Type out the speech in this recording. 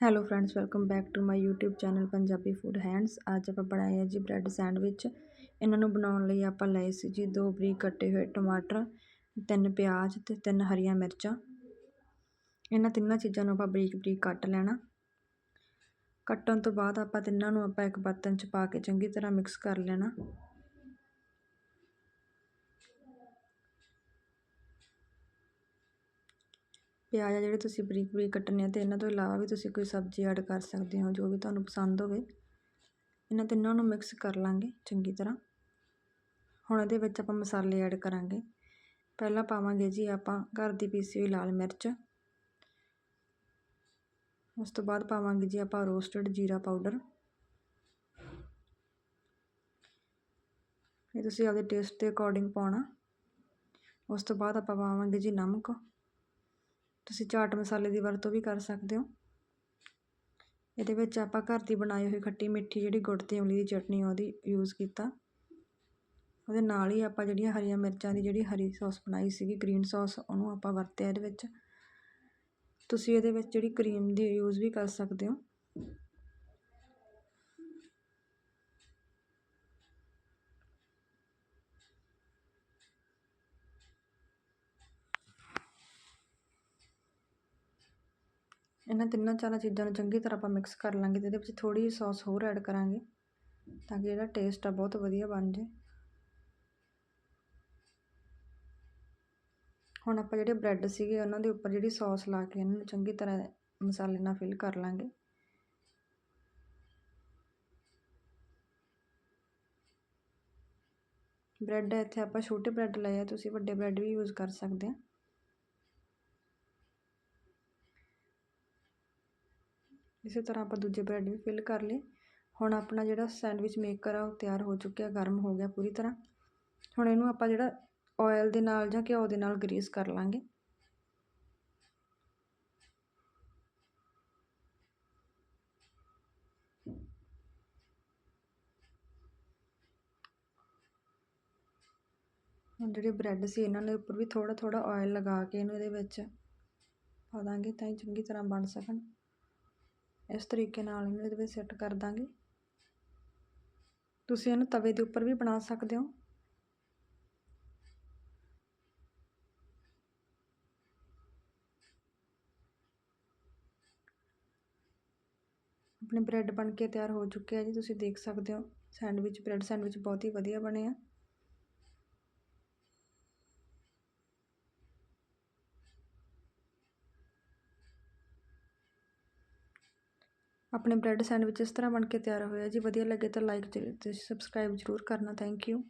Hello friends welcome back to my YouTube channel Punjabi food hands ਅੱਜ ਆਪਾਂ ਬਣਾਏ ਆ ਜੀ ਬ੍ਰੈਡ ਸੈਂਡਵਿਚ। ਇਹਨਾਂ ਨੂੰ ਬਣਾਉਣ ਲਈ ਆਪਾਂ ਲਏ ਸੀ ਜੀ ਦੋ ਬਰੀਕ ਕੱਟੇ ਹੋਏ ਟਮਾਟਰ, ਤਿੰਨ ਪਿਆਜ਼ ਤੇ ਤਿੰਨ ਹਰੀਆਂ ਮਿਰਚਾਂ। ਇਹਨਾਂ ਤਿੰਨਾਂ ਚੀਜ਼ਾਂ ਨੂੰ ਆਪਾਂ ਬਰੀਕ ਬਰੀਕ ਕੱਟ ਲੈਣਾ। ਕੱਟਣ ਤੋਂ ਬਾਅਦ ਆਪਾਂ ਤਿੰਨਾਂ ਨੂੰ ਆਪਾਂ ਇੱਕ ਬਰਤਨ 'ਚ ਪਾ ਕੇ ਚੰਗੀ ਤਰ੍ਹਾਂ ਮਿਕਸ ਕਰ ਲੈਣਾ। ਪਿਆਜ਼ ਆ ਜਿਹੜੇ ਤੁਸੀਂ ਬਰੀਕ ਬਰੀਕ ਕੱਟਣੇ ਆ ਅਤੇ ਇਹਨਾਂ ਤੋਂ ਇਲਾਵਾ ਵੀ ਤੁਸੀਂ ਕੋਈ ਸਬਜ਼ੀ ਐਡ ਕਰ ਸਕਦੇ ਹੋ, ਜੋ ਵੀ ਤੁਹਾਨੂੰ ਪਸੰਦ ਹੋਵੇ। ਇਹਨਾਂ ਤਿੰਨਾਂ ਨੂੰ ਮਿਕਸ ਕਰ ਲਾਂਗੇ ਚੰਗੀ ਤਰ੍ਹਾਂ। ਹੁਣ ਇਹਦੇ ਵਿੱਚ ਆਪਾਂ ਮਸਾਲੇ ਐਡ ਕਰਾਂਗੇ। ਪਹਿਲਾਂ ਪਾਵਾਂਗੇ ਜੀ ਆਪਾਂ ਘਰ ਦੀ ਪੀਸੀ ਹੋਈ ਲਾਲ ਮਿਰਚ। ਉਸ ਤੋਂ ਬਾਅਦ ਪਾਵਾਂਗੇ ਜੀ ਆਪਾਂ ਰੋਸਟਡ ਜੀਰਾ ਪਾਊਡਰ ਇਹ ਤੁਸੀਂ ਆਪਦੇ ਟੇਸਟ ਦੇ ਅਕੋਰਡਿੰਗ ਪਾਉਣਾ। ਉਸ ਤੋਂ ਬਾਅਦ ਆਪਾਂ ਪਾਵਾਂਗੇ ਜੀ ਨਮਕ। ਤੁਸੀਂ ਚਾਟ ਮਸਾਲੇ ਦੀ ਵਰਤੋਂ ਵੀ ਕਰ ਸਕਦੇ ਹੋ। ਇਹਦੇ ਵਿੱਚ ਆਪਾਂ ਘਰ ਦੀ ਬਣਾਈ ਹੋਈ ਖੱਟੀ ਮਿੱਠੀ ਜਿਹੜੀ ਗੁੜ ਤੇ ਇਮਲੀ ਦੀ ਚਟਨੀ ਉਹਦੀ ਯੂਜ਼ ਕੀਤਾ। ਉਹਦੇ ਨਾਲ ਹੀ ਆਪਾਂ ਜਿਹੜੀਆਂ ਹਰੀਆਂ ਮਿਰਚਾਂ ਦੀ ਜਿਹੜੀ ਹਰੀ ਸੌਸ ਬਣਾਈ ਸੀਗੀ ਗ੍ਰੀਨ ਸੌਸ, ਉਹਨੂੰ ਆਪਾਂ ਵਰਤਿਆ ਇਹਦੇ ਵਿੱਚ। ਤੁਸੀਂ ਇਹਦੇ ਵਿੱਚ ਜਿਹੜੀ ਕਰੀਮ ਦੀ ਯੂਜ਼ ਵੀ ਕਰ ਸਕਦੇ ਹੋ। ਇਹਨਾਂ ਤਿੰਨਾਂ ਚਾਰਾਂ ਚੀਜ਼ਾਂ ਨੂੰ ਚੰਗੀ ਤਰ੍ਹਾਂ ਆਪਾਂ ਮਿਕਸ ਕਰ ਲਾਂਗੇ ਅਤੇ ਇਹਦੇ ਵਿੱਚ ਥੋੜ੍ਹੀ ਜਿਹੀ ਸੌਸ ਹੋਰ ਐਡ ਕਰਾਂਗੇ ਤਾਂ ਕਿ ਜਿਹੜਾ ਟੇਸਟ ਆ ਬਹੁਤ ਵਧੀਆ ਬਣ ਜੇ ਹੁਣ ਆਪਾਂ ਜਿਹੜੇ ਬ੍ਰੈਡ ਸੀਗੇ ਉਹਨਾਂ ਦੇ ਉੱਪਰ ਜਿਹੜੀ ਸੌਸ ਲਾ ਕੇ ਇਹਨਾਂ ਨੂੰ ਚੰਗੀ ਤਰ੍ਹਾਂ ਮਸਾਲੇ ਨਾਲ ਫਿਲ ਕਰ ਲਾਂਗੇ। ਬ੍ਰੈਡ ਇੱਥੇ ਆਪਾਂ ਛੋਟੇ ਬ੍ਰੈਡ ਲਏ ਆ, ਤੁਸੀਂ ਵੱਡੇ ਬ੍ਰੈਡ ਵੀ ਯੂਜ਼ ਕਰ ਸਕਦੇ ਆ। ਇਸੇ ਤਰ੍ਹਾਂ ਆਪਾਂ ਦੂਜੇ ਬ੍ਰੈਡ ਵੀ ਫਿਲ ਕਰ ਲਏ। ਹੁਣ ਆਪਣਾ ਜਿਹੜਾ ਸੈਂਡਵਿਚ ਮੇਕਰ ਆ, ਉਹ ਤਿਆਰ ਹੋ ਚੁੱਕਿਆ, ਗਰਮ ਹੋ ਗਿਆ ਪੂਰੀ ਤਰ੍ਹਾਂ। ਹੁਣ ਇਹਨੂੰ ਆਪਾਂ ਜਿਹੜਾ ਆਇਲ ਦੇ ਨਾਲ ਜਾਂ ਘਿਓ ਦੇ ਨਾਲ ਗਰੀਸ ਕਰ ਲਾਂਗੇ। ਹੁਣ ਜਿਹੜੇ ਬ੍ਰੈਡ ਸੀ, ਇਹਨਾਂ ਦੇ ਉੱਪਰ ਵੀ ਥੋੜਾ ਥੋੜਾ ਆਇਲ ਲਗਾ ਕੇ ਇਹਨੂੰ ਇਹਦੇ ਵਿੱਚ ਪਾ ਦਾਂਗੇ, ਤਾਂ ਹੀ ਚੰਗੀ ਤਰ੍ਹਾਂ ਬਣ ਸਕਣ। ਇਸ ਤਰੀਕੇ ਨਾਲ ਇਹਨੂੰ ਇਹਦੇ ਵਿੱਚ ਸੈੱਟ ਕਰ ਦਾਂਗੇ। ਤੁਸੀਂ ਇਹਨੂੰ ਤਵੇ ਦੇ ਉੱਪਰ ਵੀ ਬਣਾ ਸਕਦੇ ਹੋ। ਆਪਣੇ ਬ੍ਰੈਡ ਬਣ ਕੇ ਤਿਆਰ ਹੋ ਚੁੱਕੇ ਆ ਜੀ, ਤੁਸੀਂ ਦੇਖ ਸਕਦੇ ਹੋ। ਸੈਂਡਵਿਚ, ਬ੍ਰੈਡ ਸੈਂਡਵਿਚ ਬਹੁਤ ਹੀ ਵਧੀਆ ਬਣੇ ਆ। ਆਪਣੇ ਬ੍ਰੈਡ ਸੈਂਡਵਿਚ ਇਸ ਤਰ੍ਹਾਂ ਬਣ ਕੇ ਤਿਆਰ ਹੋਇਆ ਜੀ ਵਧੀਆ ਲੱਗੇ ਤਾਂ ਲਾਈਕ ਅਤੇ ਸਬਸਕ੍ਰਾਈਬ ਜ਼ਰੂਰ ਕਰਨਾ। Thank you